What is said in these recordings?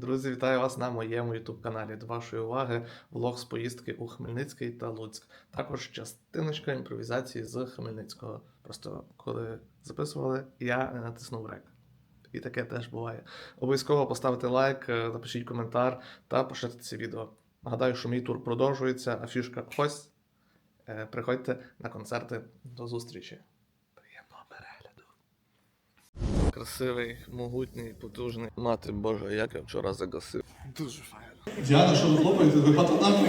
Друзі, вітаю вас на моєму youtube каналі. До вашої уваги влог з поїздки у Хмельницький та Луцьк. Також частиночка імпровізації з Хмельницького. Просто коли записували, я не натиснув рек. І таке теж буває. Обов'язково поставте лайк, е, напишіть коментар та поширте це відео. Нагадаю, що мій тур продовжується, а фішка ось. Е, Приходьте на концерти. До зустрічі. Красивий, могутній, потужний. Мати Божа, як я вчора загасив. Дуже файно. Діана, що ви хлопаєте? Ви патанами?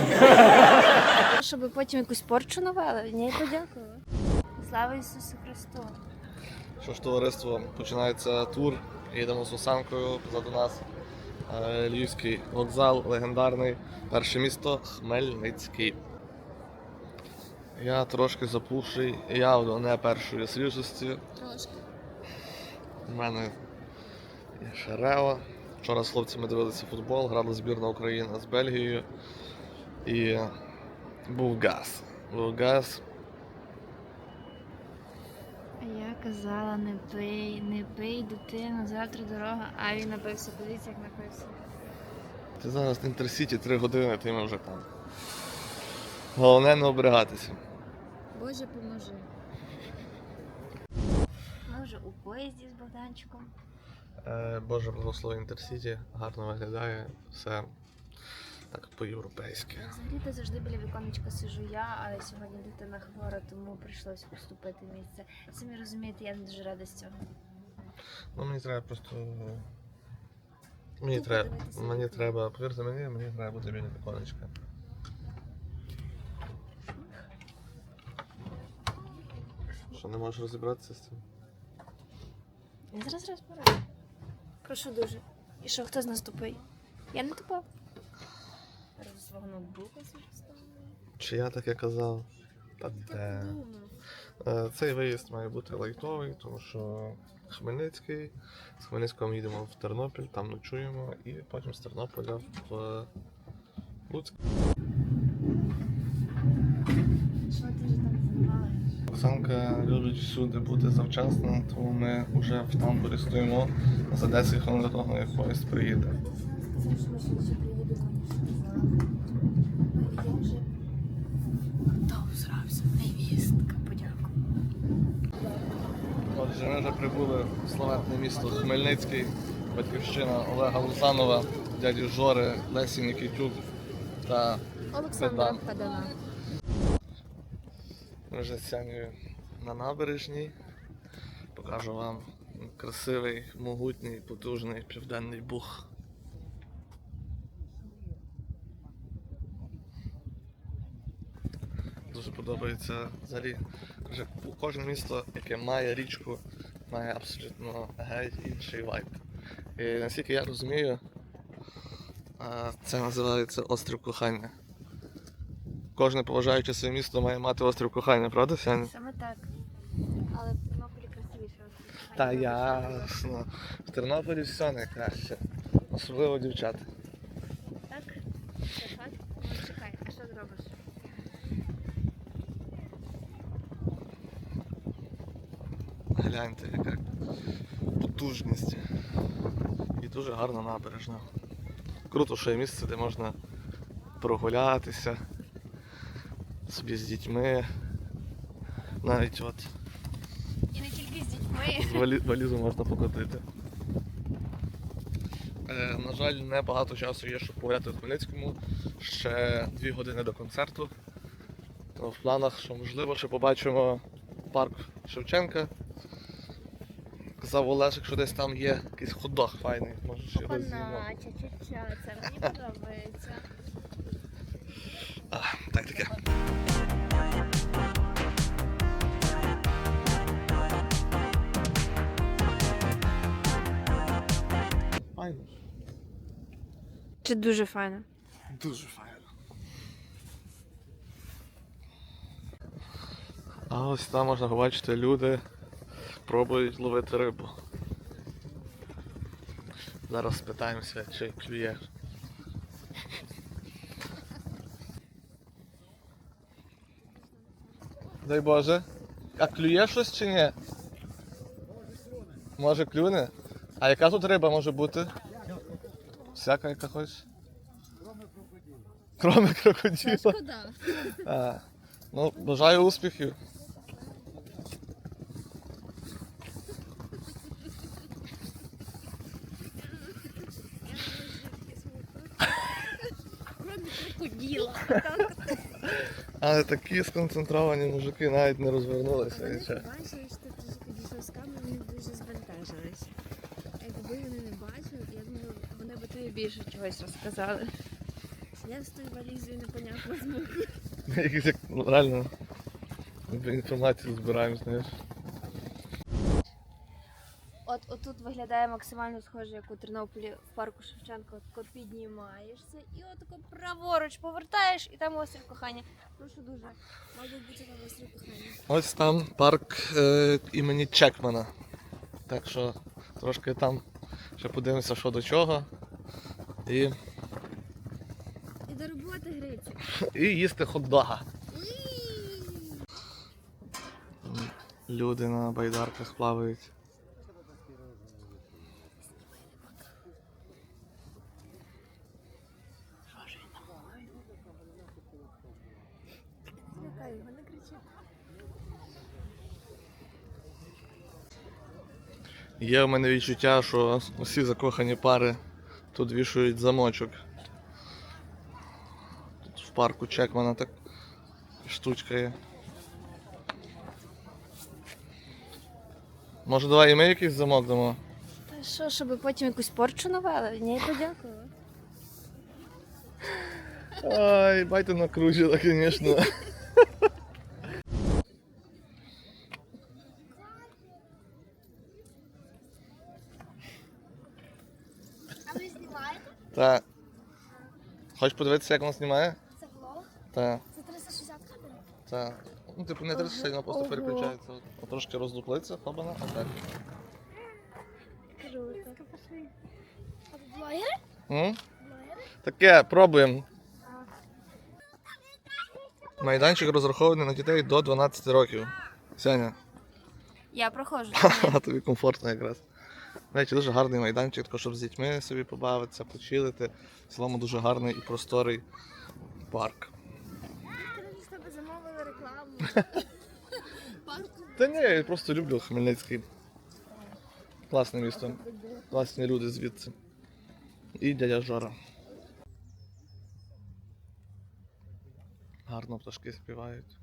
Щоб потім якусь порчу навели? Ні, подякую. Слава Ісусу Христу! Що ж, товариство, починається тур. Їдемо з Осанкою позаду нас. Е, Львівський вокзал, легендарний. Перше місто Хмельницький. Я трошки запухший, явно не першої свіжості. Трошки. У мене Шерева. Вчора з хлопцями дивилися футбол, грала збірна України з Бельгією. І був газ. Був газ. А я казала, не пий, не пий, дитину, завтра дорога, а він напився, подивіться, як напився. Ти зараз на інтерсіті 3 години, ти ми вже там. Головне не обригатися. Боже, поможи. Ми вже у поїзді з Богданчиком. Е, Боже благослови інтерсіті, гарно виглядає, все так по-європейськи. Взагалі-то завжди біля віконечка сижу я, але сьогодні дитина хвора, тому прийшлось уступити місце. Самі розумієте, я не дуже рада з цього. Ну мені треба просто. Мені треба. Мені треба, повірте мені, мені треба бути біля віконечка. Що не можеш розібратися з цим? Я зараз розберу. Прошу дуже. І що, хто з нас тупий? Я не тупа. Зараз свого ноутбука собі. Чи я таке казав? Та де. Е, Цей виїзд має бути лайтовий, тому що Хмельницький. З Хмельницького ми їдемо в Тернопіль, там ночуємо, і потім з Тернополя в Луцьк. Що ти ж там знімаєш? Оксанка любить всюди бути завчасно, тому ми вже в тамбурі стоїмо за 10 хвилин до того, як поїзд приїде. Отже, ми вже прибули в славетне місто Хмельницький, батьківщина Олега Лузанова, дяді Жори, Лесі Нікітюк та Олександра Педан. Ми вже з на набережній. Покажу вам красивий, могутній, потужний південний бух. Дуже подобається взагалі. Вже кожне місто, яке має річку, має абсолютно геть інший вайб. І наскільки я розумію, це називається острів кохання. Кожне поважаюче своє місто має мати острів кохання, правда, Сяня? Саме так. Але в Тернополі красивіше. Та ясно. В Тернополі все найкраще. Особливо дівчата. Так? Це факт? Ну, чекай, а що зробиш? Гляньте, яка потужність. І дуже гарна набережна. Круто, що є місце, де можна прогулятися собі з дітьми. Навіть от І не тільки з дітьми. валі- валізу можна покотити. Е, на жаль, не багато часу є, щоб погуляти в Хмельницькому. Ще дві години до концерту. То в планах, що можливо, ще побачимо парк Шевченка. Казав Олешик, що десь там є якийсь хот-дог файний. Може, ще його. Опана, ча-ча-ча, це мені подобається. А, так таке. Чи дуже файно? Дуже файно. А ось там можна побачити, люди пробують ловити рибу. Зараз спитаємося, чи клює. Дай Боже. А клює щось чи ні? Може клюне? А яка тут риба може бути? Всяка яка хочеш? Кроме крокодила. Шкода. А, ну, бажаю успіхів. Крокодила. Але такі сконцентровані мужики навіть не розвернулися. і Більше чогось розказали. Я з тою валізою непонятно змогу. Якісь як ну, реально інформацію збираємо, знаєш. От отут виглядає максимально схоже, як у Тернополі в парку Шевченка. От тако піднімаєшся і отако праворуч повертаєш, і там острів кохання. Прошу дуже. Мабуть бути там острів кохання. Ось там парк е, імені Чекмана. Так що трошки там ще подивимося, що до чого. І, І до роботи гриця. і їсти хот-дога. Люди на байдарках плавають. Злякай його, не кричи. Є в мене відчуття, що усі закохані пари тут вішають замочок. Тут в парку Чекмана так штучка є. Може давай і ми якийсь замок дамо? Та що, щоб потім якусь порчу навели? Ні, подякую. Ай, байте накручила, звісно. А ви знімаєте? Так. Хочеш подивитися, як воно знімає? Це влог? Так. Це 360 камера? Так. Ну, типу, не 30 сильно, просто переключається. От Трошки роздуплиться, хобана, отак. Круто. А ви блогери? М? Таке, пробуємо. Майданчик розрахований на дітей до 12 років. Сяня, Я проходжу. тобі комфортно якраз. Знаєте, дуже гарний майданчик, також щоб з дітьми собі побавитися, почилити. В цілому дуже гарний і просторий парк. Та ні, я просто люблю Хмельницький. Класне місто. Класні люди звідси. І дядя Жора. Гарно пташки співають.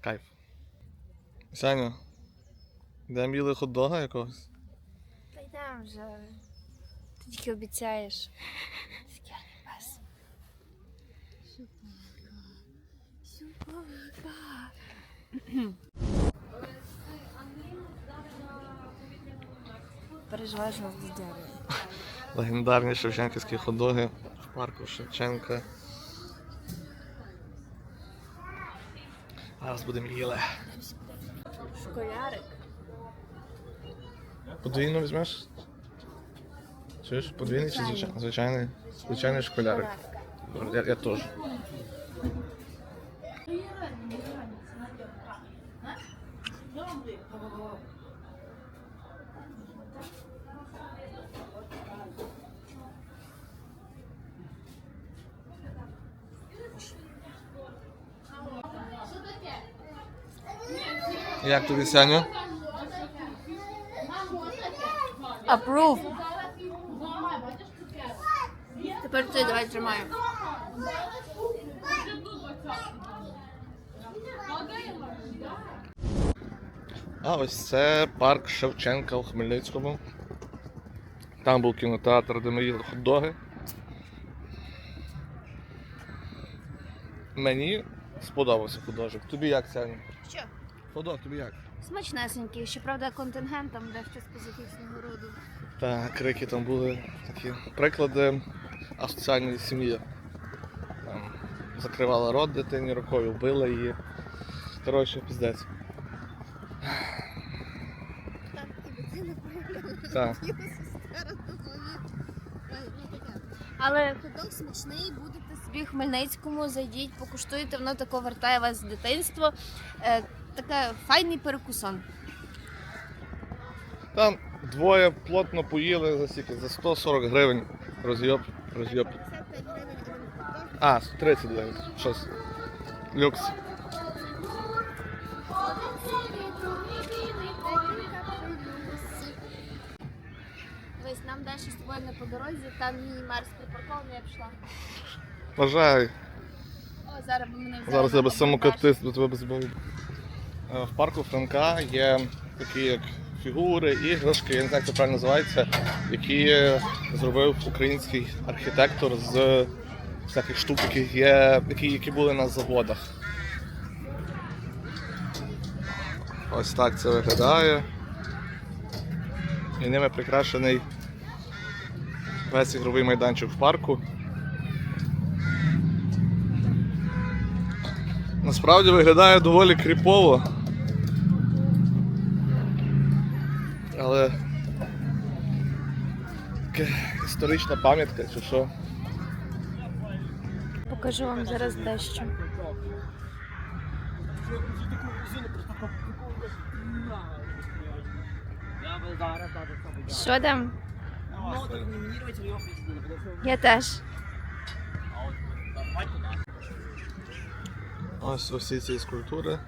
Кайф. Саня, йдемо їли хот-дога якогось? Та йдемо вже. Ти тільки обіцяєш. Скільки пес. Шупака. Переживаєш нас до дяри. Легендарні шевченківські хот-доги в парку Шевченка. Зараз буде міле. Школярик. Подвійно візьмеш? Чуєш? Подвійний чи звичайний? Звичайний. Звичайний школярик. Я, я теж. Тобі, Сяню? Approve. Тепер ти давай тримаю. А ось це парк Шевченка у Хмельницькому. Там був кінотеатр, де ми їли хот-доги. Мені сподобався художник. Тобі як, Саня? Що? Ходок, тобі як? Смачнесенький, щоправда, контингентом дещо специфічного роду. Так, крики там були такі приклади асоціальної сім'ї. Там закривала рот дитині рукою, била її. Коротше, піздець. Так, і дитина проявляла Але ходок смачний, будете собі в Хмельницькому, зайдіть, покуштуйте, воно тако вертає вас з дитинства. Таке файний перекусон. Там двоє плотно поїли за скільки? За 140 гривень. Роз'єб, роз'єб. А, 30 гривень. Щось. Люкс. Весь нам далі з тобою не по дорозі, там міні-марс припаркований, я пішла. Бажаю. О, зараз би мене взяли. Зараз я без самокатист до тебе без бою. Е, В парку Франка є такі як фігури, іграшки, я не знаю, як це правильно називається, які зробив український архітектор з всяких штук, які, є, які, які були на заводах. Ось так це виглядає. І ними прикрашений весь ігровий майданчик в парку. Насправді виглядає доволі кріпово. Але історична пам'ятка чи що. Покажу вам зараз дещо. Що там? Я теж. Ось усі ці скульптури.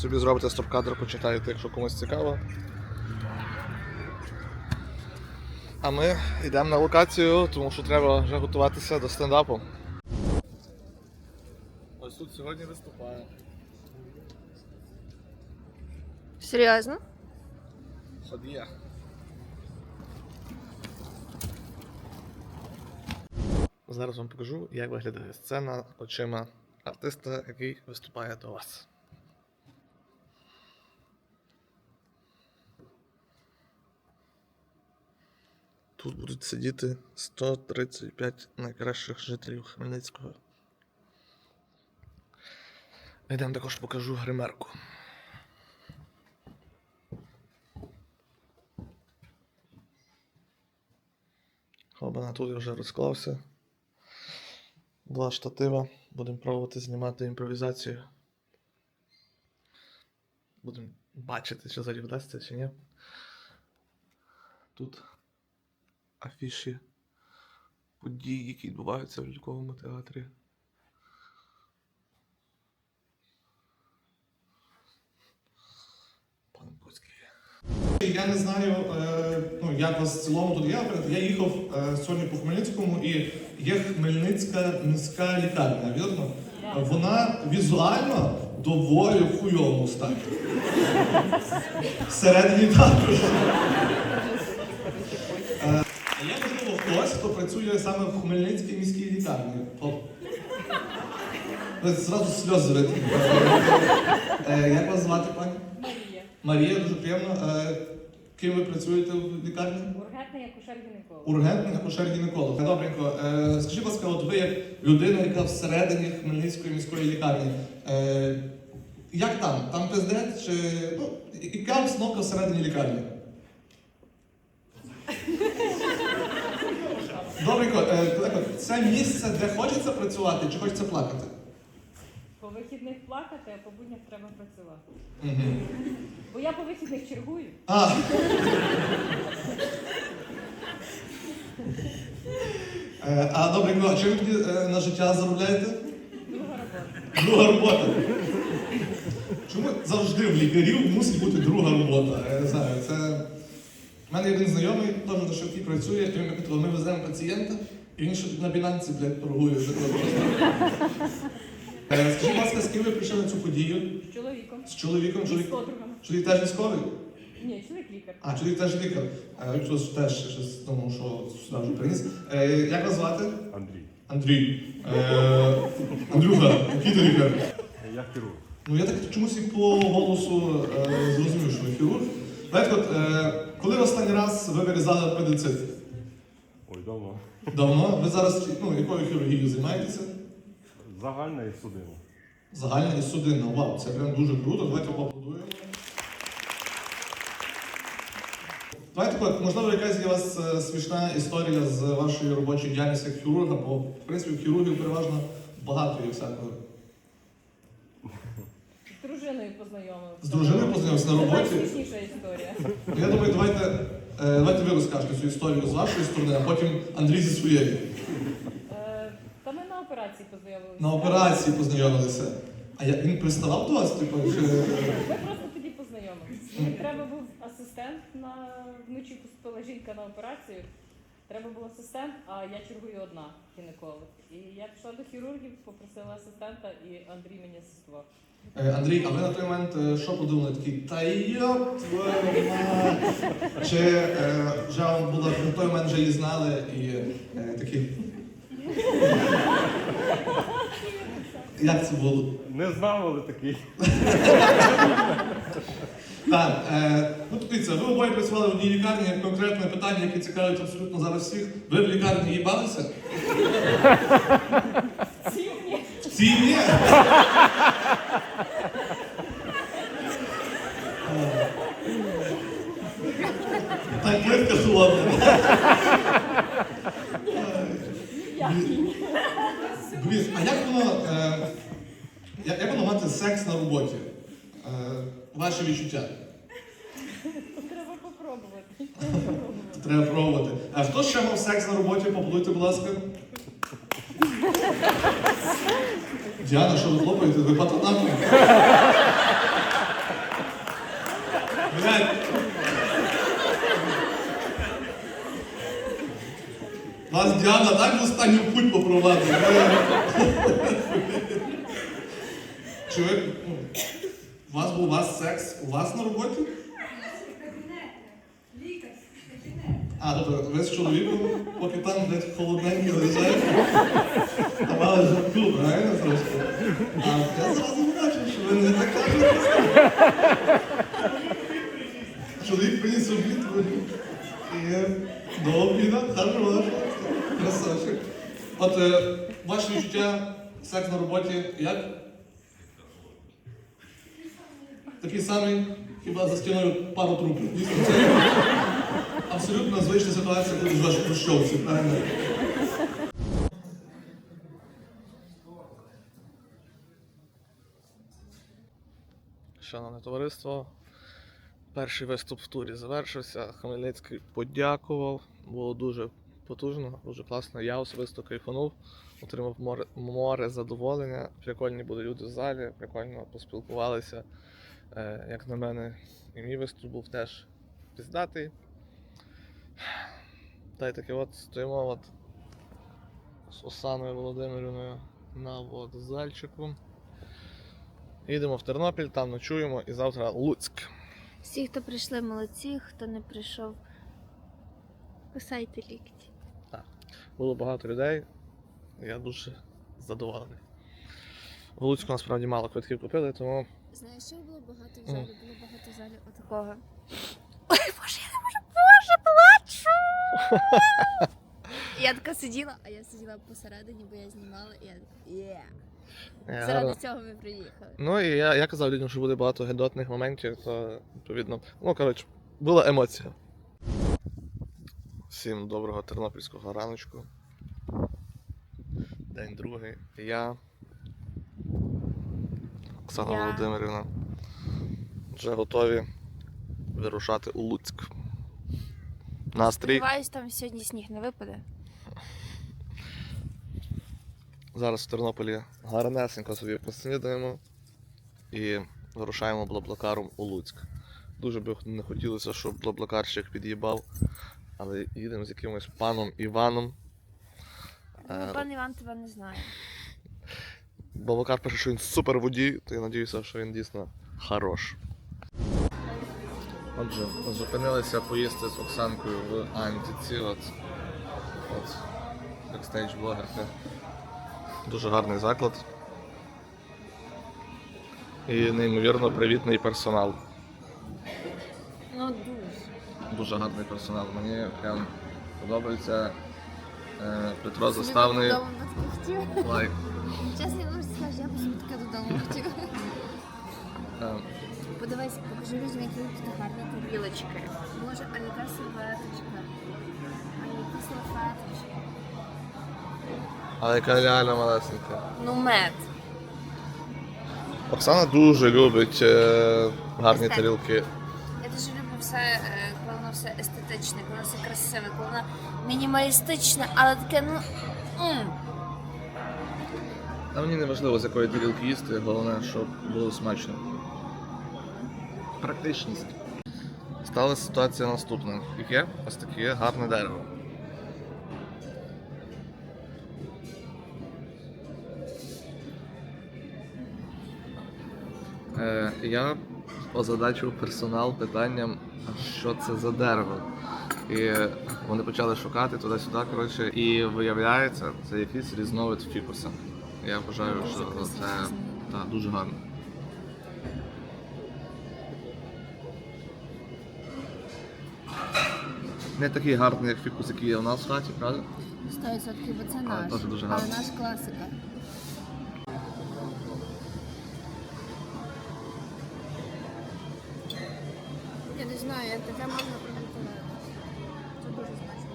Собі зробите стоп-кадр, почитаєте, якщо комусь цікаво. А ми йдемо на локацію, тому що треба вже готуватися до стендапу. Ось тут сьогодні виступає. Серйозно? Ходія. Зараз вам покажу, як виглядає сцена очима артиста, який виступає до вас. Тут будуть сидіти 135 найкращих жителів Хмельницького. Йдемо також покажу гримерку. Хобана тут я вже розклався. Два штатива. Будемо пробувати знімати імпровізацію. Будемо бачити, чи взагалі вдасться, чи ні. Тут афіші подій, які відбуваються в ляльковому театрі. Пан Буцький. Я не знаю, е, ну, як вас в цілому тут є. Я їхав е, сьогодні по Хмельницькому і є Хмельницька міська лікарня, вірно? Вона візуально доволі в хуйовому стані. Всередині також. Е, А є, можливо, хтось, працює саме в Хмельницькій міській лікарні. Ви Зразу сльози видно. Е, Як вас звати, пані? Марія. Марія, дуже приємно. Е, Ким ви працюєте в лікарні? Ургентний акушер-гінеколог. Ургентний акушер-гінеколог. Добренько. Е, Скажіть, будь ласка, от ви як людина, яка всередині Хмельницької міської лікарні. Як там? Там пиздець чи ну, яка обстановка всередині лікарні? Добренько, е, це місце, де хочеться працювати, чи хочеться плакати? По вихідних плакати, а по буднях треба працювати. Угу. Бо я по вихідних чергую. А. Е, А добренько, а чим тоді е, на життя заробляєте? Друга робота. Друга робота. Чому завжди в лікарів мусить бути друга робота? Я не знаю, це. У мене один знайомий, теж на швидкій працює, і він мені ми веземо пацієнта, і він ще на бінанці, блядь, торгує. Вже. Е, Скажіть, будь ласка, з ким ви прийшли на цю подію? З чоловіком. З чоловіком? І з Чоловік, подругами. чоловік теж військовий? Ні, чоловік лікар. А, чоловік теж лікар. Е, Він щось теж щось тому, що сюди вже приніс. Е, Як вас звати? Андрій, Андрій. Е, Андрюха, який ти лікар? я хірург. Ну я так чомусь і по голосу е, зрозумів, що ви хірург. Знаєте, от, е, коли останній раз ви вирізали апендицит? Ой, давно. Давно. Ви зараз ну, якою хірургією займаєтеся? Загальна і судина. Загальна і судинна. Вау, це прям дуже круто. Давайте поаплодуємо. Давайте так, можливо, якась є у вас е, смішна історія з вашої робочої діяльності як хірурга, бо в принципі в хірургів переважно багато є всякого. Дружиною познайомився. З дружиною познайомився на роботі. Це найсмішніша історія. Я думаю, давайте, е, давайте ви розкажете цю історію з вашої сторони, а потім Андрій зі своєї. Е, Та ми на операції познайомилися. На операції познайомилися. А я, він приставав до вас, типу, чи... Ми просто тоді познайомилися. Мені треба був асистент на вночі поступила жінка на операцію. Треба був асистент, а я чергую одна гінеколог. І я пішла до хірургів, попросила асистента, і Андрій мені асистував. Е, Андрій, а ви на той момент е, що подумали? Такий, та йоп твою мать! Чи е, вже вам було, на той момент вже її знали і е, такі... Як це було? Не знав, але такий. Так, е, ну дивіться, ви обоє працювали в одній лікарні, конкретне питання, яке цікавить абсолютно зараз всіх. Ви в лікарні їбалися? Ці ні. В цій ні. Так, плитка холодна. Блін, а як воно, е, як, воно мати секс на роботі? Е, ваші відчуття? Треба попробувати. Треба пробувати. А хто ще мав секс на роботі? Поплуйте, будь ласка. Діана, що ви хлопаєте? Ви патронами? Блядь. Вас Діана так в останню путь попровадила. Чи ви... ну, У вас був у вас секс у вас на роботі? А, тобто ви з чоловіком, поки там десь холодненький лежать, давали жарку, правильно трошки? А я зразу бачив, що ви не так кажете. Чоловік приніс обід, і до обіда, хорошо, красавчик. От е, ваше відчуття, секс на роботі, як? Такий самий, хіба за стіною пару трупів. Це абсолютно звична ситуація, коли живеш хрущовці, правильно? Шановне товариство, перший виступ в турі завершився. Хмельницький подякував. Було дуже потужно, дуже класно. Я особисто кайфанув, отримав море, море задоволення. Прикольні були люди в залі, прикольно поспілкувалися. Е, як на мене, і мій виступ був теж піздатий. Та й таки от стоїмо от з Осаною Володимирівною на вокзальчику. Їдемо в Тернопіль, там ночуємо і завтра Луцьк. Всі, хто прийшли, молодці, хто не прийшов, кусайте лікті. Так, Було багато людей. Я дуже задоволений. В Луцьку насправді мало квитків купили, тому Знаєш, що було багато в залі? Було багато в залі отакого. Ой, боже, я не можу, боже, плачу! я така сиділа, а я сиділа посередині, бо я знімала, і я така, є. е, Заради цього ми приїхали. Ну і я, я казав людям, що буде багато гедотних моментів, то відповідно. Ну, коротше, була емоція. Всім доброго тернопільського раночку. День другий. Я. Оксана Я. Володимирівна. Вже готові вирушати у Луцьк. Настрій. Сподіваюсь, там сьогодні сніг не випаде. Зараз в Тернополі гарнесенько собі поснідаємо і вирушаємо блаблакаром у Луцьк. Дуже би не хотілося, щоб блаблакарщик під'їбав, але їдемо з якимось паном Іваном. Ну, Е, пан Іван тебе не знає. Блаблакар пише, що він супер водій, то я сподіваюся, що він дійсно хорош. Отже, зупинилися поїсти з Оксанкою в Антиці. От, от бекстейдж блогерка. Дуже гарний заклад. І неймовірно привітний персонал. Ну, дуже. Дуже гарний персонал. Мені прям подобається е, Петро Заставний. Лайк. Чесно, я можу сказати, я б собі таке додому хотів. Е, Подивись, покажи людям, які тут гарні тарілочки. Боже, а яка серветочка? А які салфеточки? але яка реально малесенька. Ну, мед. Оксана дуже любить е, гарні Естет. тарілки. Я дуже люблю все, е, коли воно все естетичне, коли воно все красиве, коли воно мінімалістичне, але таке, ну. м. А мені не важливо, з якої тарілки їсти, головне, щоб було смачно. Практичність. Сталася ситуація наступна. Яке ось таке гарне дерево. Е, я озадачив персонал питанням, що це за дерево. І вони почали шукати туди-сюди, коротше, і виявляється, це якийсь різновид фікуса. Я вважаю, що це та, дуже гарно. Не такий гарний, як фікус, який є у нас в хаті, правда? 100% бо це Але наш. теж дуже але наш класика. Я не знаю, як таке можна приготувати. Це дуже смачно.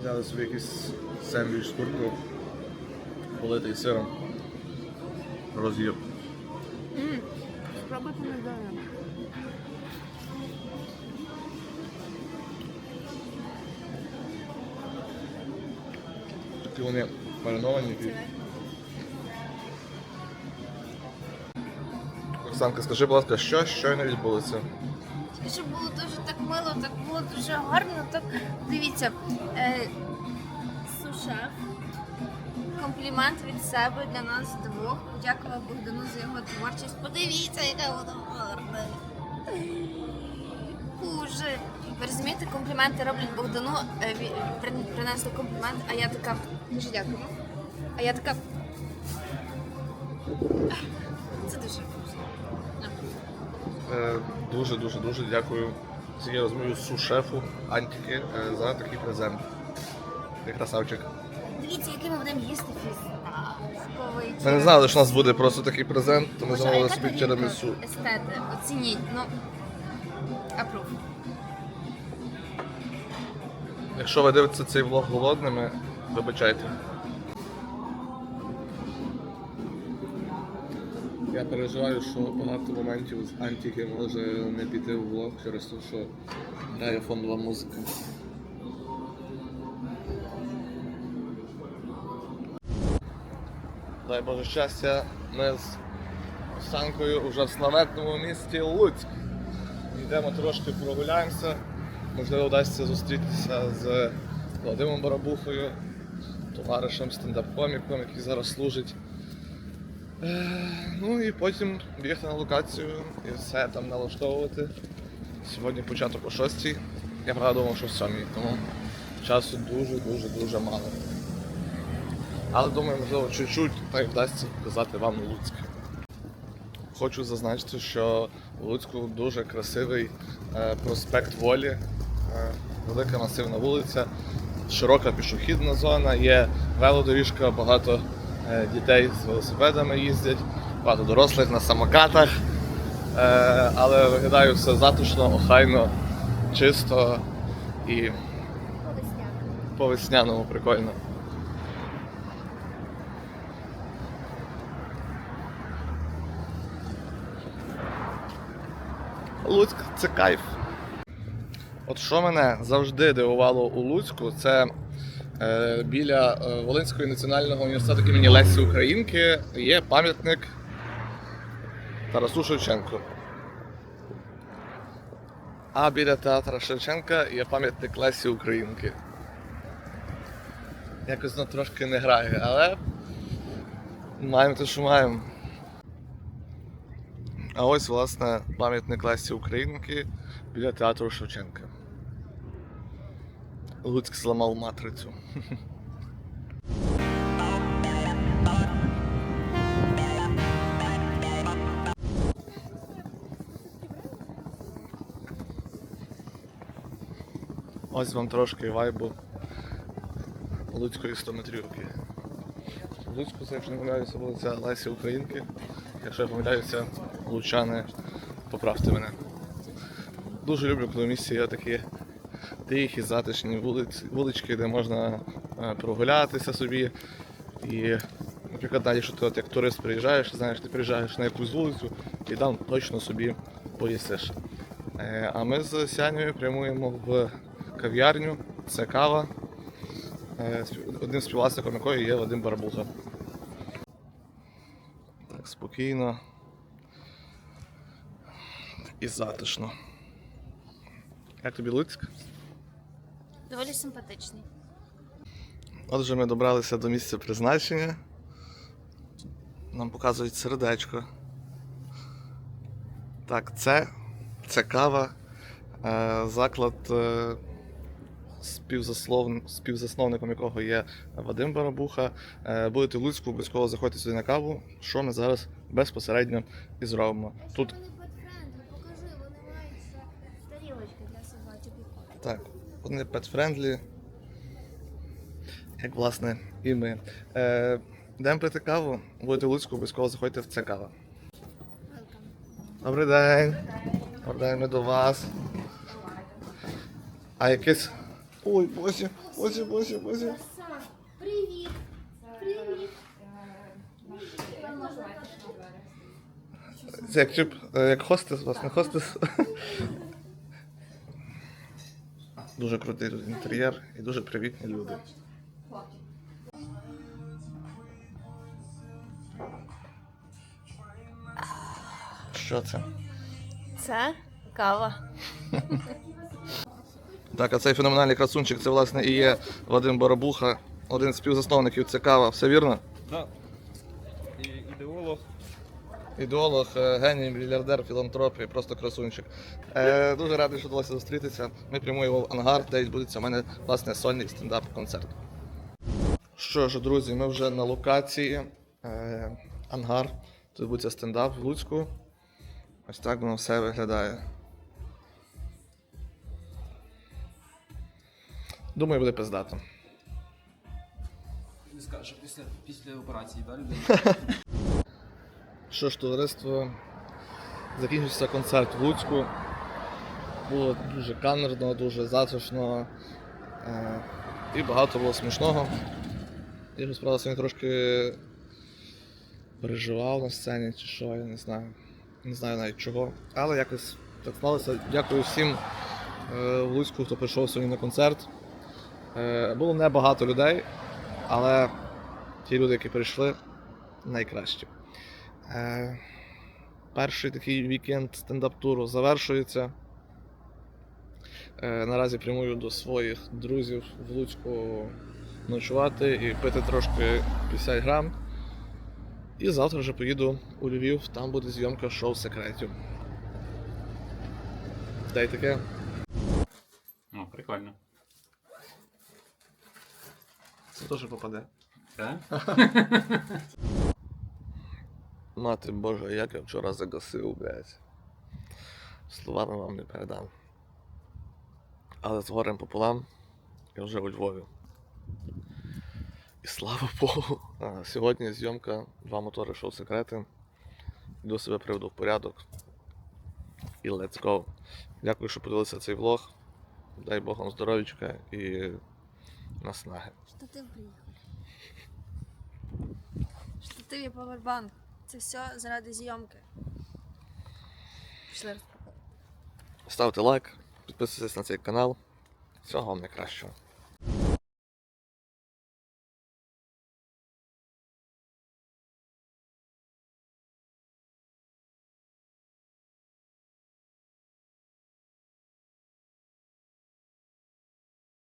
Взяли собі якийсь сендвіч з куркою, политий сиром, роз'їв. Спробуй помідори. Такі вони мариновані. Оксанка, скажи, будь ласка, що щойно відбулося? Щоб було дуже так мило, так було дуже гарно. Так дивіться, е. Комплімент від себе для нас двох. Подякував Богдану за його творчість. Подивіться, яка вона гарна. Боже. Ви розумієте, компліменти роблять Богдану, е, ві- при- принесли комплімент, а я така. Дуже дякую. А я така. Це дуже вкусно. Е, Дуже, дуже, дуже дякую цієї розмові су-шефу Антіки е, за такий презент. Ти красавчик. Дивіться, який ми будемо їсти фісташковий. Ми не знали, що у нас буде просто такий презент, то ми Боже, а замовили яка собі тарілка? тірамісу. Естети, оцініть, ну. Апрув. Якщо ви дивитеся цей влог голодними, вибачайте. Я переживаю, що багато моментів з Антіки може не піти в влог через те, що грає фондова музика. Дай Боже щастя, ми з Оксанкою вже в славетному місті Луцьк. Йдемо трошки прогуляємося. Можливо, вдасться зустрітися з Вадимом Барабухою, товаришем, стендап-коміком, який зараз служить. Е, Ну і потім бігти на локацію і все там налаштовувати. Сьогодні початок о 6. Я правда думав, що в 7, тому часу дуже-дуже дуже мало. Але думаю, можливо, чуть-чуть так вдасться показати вам Луцьк. Хочу зазначити, що в Луцьку дуже красивий е, проспект Волі, е, велика масивна вулиця, широка пішохідна зона, є велодоріжка, багато е, дітей з велосипедами їздять, багато дорослих на самокатах. Але виглядає все затишно, охайно, чисто і по весняному прикольно. Луцьк це кайф. От що мене завжди дивувало у Луцьку, це е, біля е, Волинського національного університету імені Лесі Українки є пам'ятник Тарасу Шевченку. А біля театра Шевченка є пам'ятник Лесі Українки. Якось воно трошки не грає, але маємо те, що маємо. А ось, власне, пам'ятник Лесі Українки біля театру Шевченка. Луцьк зламав матрицю. Ось вам трошки вайбу Луцької 100 метрівки. В Луцьку, це, якщо не помиляюся, вулиця Лесі Українки. Якщо я помиляюся, лучани, поправте мене. Дуже люблю, коли в місті є такі тихі, затишні вулиць, вулички, де можна е, прогулятися собі і Наприклад, навіть якщо ти от як турист приїжджаєш, знаєш, ти приїжджаєш на якусь вулицю і там точно собі поїсиш. Е, А ми з Сянею прямуємо в кав'ярню. Це кава. Е, Одним співвласником якої є Вадим Барбуха. Так, спокійно. І затишно. Як тобі Луцьк? Доволі симпатичний. Отже, ми добралися до місця призначення. Нам показують сердечко. Так, це, це кава. Е, заклад, е, співзасновником якого є Вадим Барабуха. Е, будете в Луцьку, обов'язково заходьте сюди на каву, що ми зараз безпосередньо і зробимо. Тут Вони петфрендлі, покажи, вони мають ще тарілочки для собачок і котиків. Так, вони пет-френдлі. Як власне і ми. Е, Йдемо пити каву, будете в Луцьку, обов'язково заходьте в це кава. Добрий день. Добрий день, ми до вас. А якесь. Ой, босі, босі, босі, босі. Привіт! Привіт! Це як чип, е, як хостес, власне, хостес. Дуже крутий тут інтер'єр і дуже привітні люди. Що це? Це кава. Так, а цей феноменальний красунчик це власне і є Вадим Барабуха, один з співзасновників ЦКАВа, все вірно? Да. Ідеолог. Е, геній, мільярдер, філантроп і просто красунчик. Е, дуже радий, що вдалося зустрітися. Ми прямуємо в ангар, де відбудеться у мене власне сольний стендап-концерт. Що ж, друзі, ми вже на локації. Е, ангар. Тут відбудеться стендап в Луцьку. Ось так воно все виглядає. Думаю, буде пиздато. Не скажу, після, після операції, да, людина? Що ж, товариство, закінчився концерт в Луцьку. Було дуже камерно, дуже затишно. Е, і багато було смішного. Я ж справді сьогодні трошки переживав на сцені чи що, я не знаю. Не знаю навіть чого. Але якось так сталося. Дякую всім е, в Луцьку, хто прийшов сьогодні на концерт. Е, було небагато людей, але ті люди, які прийшли, найкращі. Е, перший такий вікенд стендап-туру завершується. Е, наразі прямую до своїх друзів в Луцьку ночувати і пити трошки 50 грам. І завтра вже поїду у Львів, там буде зйомка шоу секретів. Дай таке. О, прикольно. Це теж попаде. Так? Мати Божа, як я вчора загасив, блядь. Словами вам не передам. Але з горем пополам я вже у Львові. І слава Богу. А, сьогодні зйомка, два мотори шоу секрети. Йду себе приведу в порядок. І let's go. Дякую, що подивилися цей влог. Дай Бог вам здоров'ячка і наснаги. Штатив приїхав. Штатив і павербанк. Це все заради зйомки. Пішли. Ставте лайк, підписуйтесь на цей канал. Всього вам найкращого.